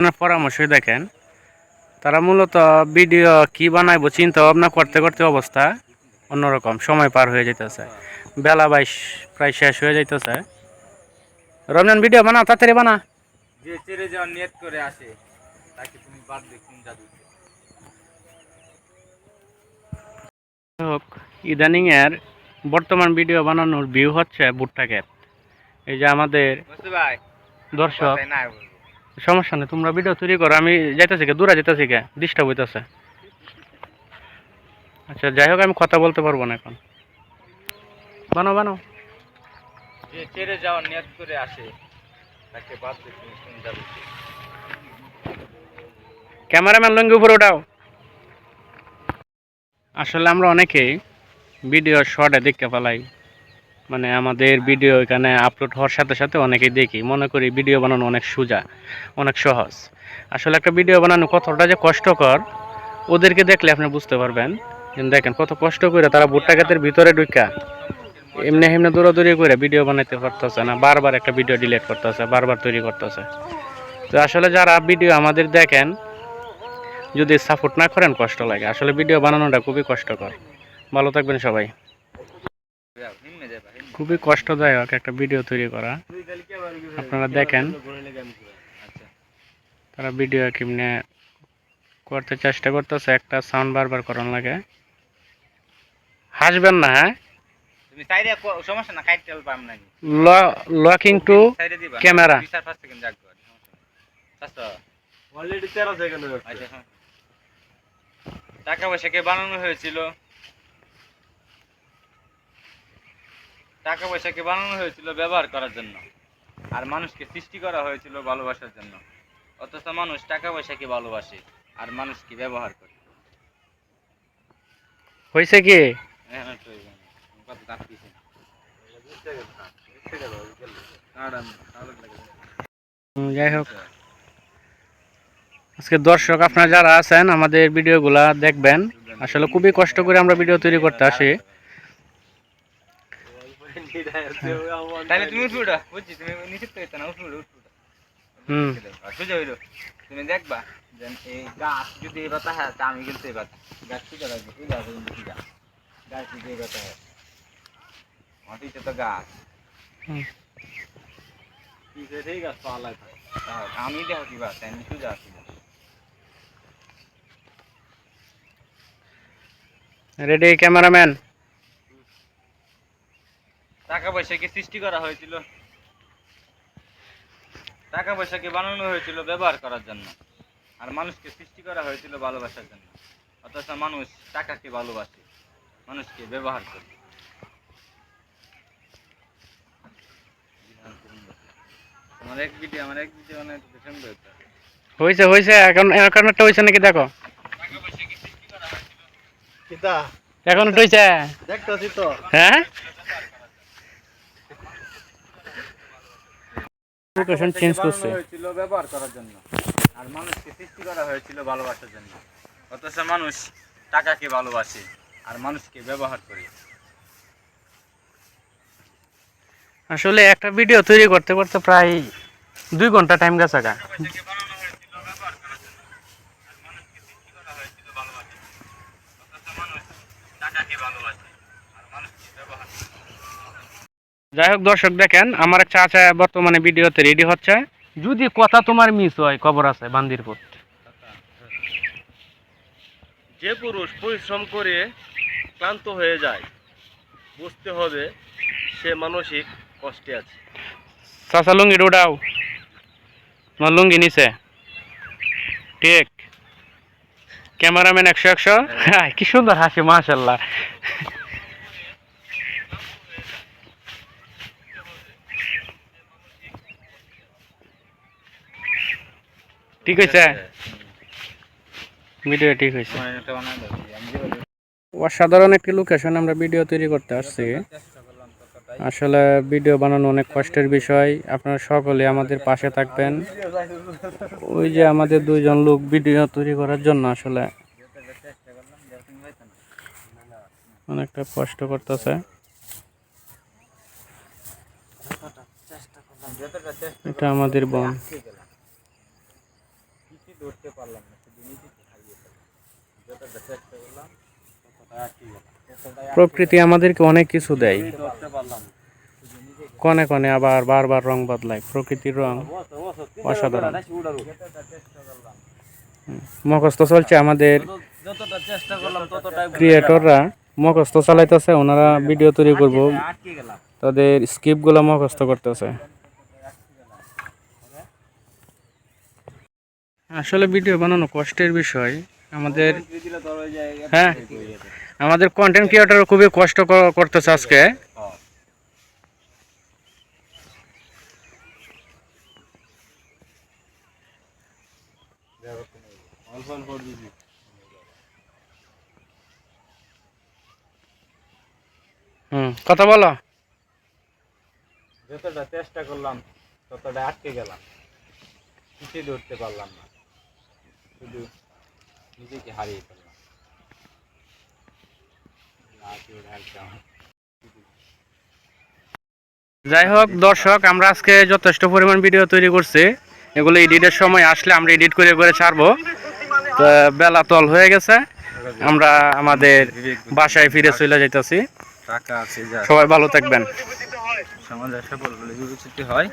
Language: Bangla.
আপনার পরামর্শই দেখেন। তারা মূলত ভিডিও কি বানাইবো চিন্তা ভাবনা করতে করতে অবস্থা অন্যরকম সময় পার হয়ে যেতেছে বেলা বাইশ প্রায় শেষ হয়ে যাইতেছে। রমজান ভিডিও বানা তাড়াতাড়ি বানা। যে চেড়ে যাওয়ার নিয়ত করে আসে তাকে তুমি বাদ দেখুন হোক ইদানিং এর বর্তমান ভিডিও বানানোর ভিউ হচ্ছে ভুট্টা ক্ষেত। এই যে আমাদের দর্শক। সমস্যা নেই তোমরা ভিডিও তৈরি করো আমি যাইতেছি কে দূরে যেতেছি কে ডিস্টার্ব হইতেছে। আচ্ছা যাই হোক আমি কথা বলতে পারব না এখন। বানো বানো যে চেড়ে যাওয়ার নিয়ত করে আসে তাকে বাদ দেখুন ক্যামেরাম্যান লঙ্গি উপরে ওঠাও। আসলে আমরা অনেকেই ভিডিও শর্টে দেখতে পালাই। মানে আমাদের ভিডিও এখানে আপলোড হওয়ার সাথে সাথে অনেকেই দেখি। মনে করি ভিডিও বানানো অনেক সোজা, অনেক সহজ। আসলে একটা ভিডিও বানানো কতটা যে কষ্টকর, ওদেরকে দেখলে আপনি বুঝতে পারবেন। দেখেন, কত কষ্ট করে তারা ভুট্টা ক্ষেতের ভিতরে ঢুকা এমনি এমনি দৌড়াদৌড়ি করে ভিডিও বানাইতে পারতেছে না, বারবার একটা ভিডিও ডিলিট করতেছে, বারবার তৈরি করতেছে। তো আসলে যারা ভিডিও আমাদের দেখেন, যদি সাপোর্ট না করেন কষ্ট লাগে। আসলে ভিডিও বানানোটা খুবই কষ্টকর। ভালো থাকবেন সবাই। খুবই কষ্টদায়ক একটা ভিডিও তৈরি করা। আপনারা দেখেন। আচ্ছা তারা ভিডিও কেমনে করতে চেষ্টা করতেছে একটা সাউন্ড বারবার করানো লাগে। হাসবেন না হ্যাঁ? কো- লকিং টু ক্যামেরা। আচ্ছা। অলরেডি তেরো সেকেন্ড আচ্ছা হ্যাঁ। টাকা পয়সাকে বানানো হয়েছিল? টাকা পয়সাকে বানানো হয়েছিল ব্যবহার করার জন্য। আর মানুষকে সৃষ্টি করা হয়েছিল ভালোবাসার জন্য। অথচ মানুষ টাকা পয়সাকে ভালোবাসে আর মানুষকে ব্যবহার করে। হয়েছে কি? হ্যাঁ, যাই হোক। আজকে দর্শক আপনারা যারা আছেন আমাদের ভিডিওগুলা দেখবেন। আসলে খুবই কষ্ট করে আমরা ভিডিও তৈরি করতে আসি। তাহলে তুমি উঠবে ওটা? বুঝছি তুমি নিচে তো না উঠবে ওটা। হুম। সোজা হইল। তুমি দেখবা যে এই গাছ যদি এই বাতা হয় তা আমি কিন্তু এই গাছ সোজা লাগবে এই গাছ কিন্তু সোজা। গাছ যদি এই বাতা হয় মাটিতে তো গাছ। ঠিক আছে পালা আমি দেখো কি বাতা আমি সোজা আছি। রেডি ক্যামেরাম্যান টাকা পয়সাকে সৃষ্টি করা হয়েছিল। টাকা পয়সাকে বানানো হয়েছিল ব্যবহার করার জন্য। আর মানুষকে সৃষ্টি করা হয়েছিল ভালোবাসার জন্য। অথচ মানুষ টাকাকে ভালোবাসে মানুষকে ব্যবহার করে। আমার এক ভিডিও আমার এক ভিডিও মানে সুন্দর হয়েছে হয়েছে এখন এখন একটা হয়েছে নাকি দেখো। এখন হয়েছে দেখতেছি তো। হ্যাঁ? লোকেশন চেঞ্জ করছে। হয়েছিল ব্যবহার করার জন্য। আর মানুষকে সৃষ্টি করা হয়েছিল ভালোবাসার জন্য। অথচ মানুষ টাকাকে ভালোবাসে আর মানুষকে ব্যবহার করে। আসলে একটা ভিডিও তৈরি করতে করতে প্রায় দুই ঘণ্টা টাইম গেছে গা। যাই হোক দর্শক দেখেন আমার এক চাচা বর্তমানে ভিডিওতে রেডি হচ্ছে। যদি কথা তোমার মিস হয় খবর আছে বান্দিরপুর। যে পুরুষ পরিশ্রম করে ক্লান্ত হয়ে যায় বুঝতে হবে সে মানসিক কষ্টে আছে। চাচা লুঙ্গি উঠাও তোমার লুঙ্গি নিচে। ঠিক। ক্যামেরাম্যান একশো একশো। হ্যাঁ, কি সুন্দর হাসি মাশাল্লাহ। ঠিক হয়েছে? ভিডিও ঠিক হয়েছে। অসাধারণ একটি লোকেশন আমরা ভিডিও তৈরি করতে আসছি। আসলে ভিডিও বানানো অনেক কষ্টের বিষয়। আপনারা সকলে আমাদের পাশে থাকবেন। ওই যে আমাদের দুইজন লোক ভিডিও তৈরি করার জন্য আসলে। অনেকটা কষ্ট করতেছে। এটা আমাদের বোন ঠিক গেলাম ধরতে পারলাম না শুধু নিজেকে হারিয়ে ফেললাম যতটা চেষ্টা করলাম ততটা আটকে গেলাম ততটাই আটকে প্রকৃতি আমাদেরকে অনেক কিছু দেয়। কনে কনে আবার বারবার রং বদলায়, প্রকৃতির রং অসাধারণ। মুখস্থ চলছে আমাদের ক্রিয়েটররা, মুখস্থ চালাইতেছে, ওনারা ভিডিও তৈরি করব। তাদের স্ক্রিপ্টগুলো মুখস্থ করতেছে। আসলে ভিডিও বানানো কষ্টের বিষয়। আমাদের হ্যাঁ আমাদের কন্টেন্ট ক্রিয়েটর খুবই কষ্ট করতেছে আজকে। হুম, কথা বলো। যতটা চেষ্টা করলাম, ততটা আটকে গেলাম। কিছুই ধরতে পারলাম না। শুধু নিজেকে হারিয়ে ফেললাম। যাই হোক দর্শক আমরা আজকে যথেষ্ট পরিমাণ ভিডিও তৈরি করছি। এগুলো এডিটের সময় আসলে আমরা এডিট করে করে ছাড়বো। তো বেলা তল হয়ে গেছে। আমরা আমাদের বাসায় ফিরে চলে যাইতেছি। টাকা আছে যা। সবাই ভালো থাকবেন। সকল বিবেচিত হয়।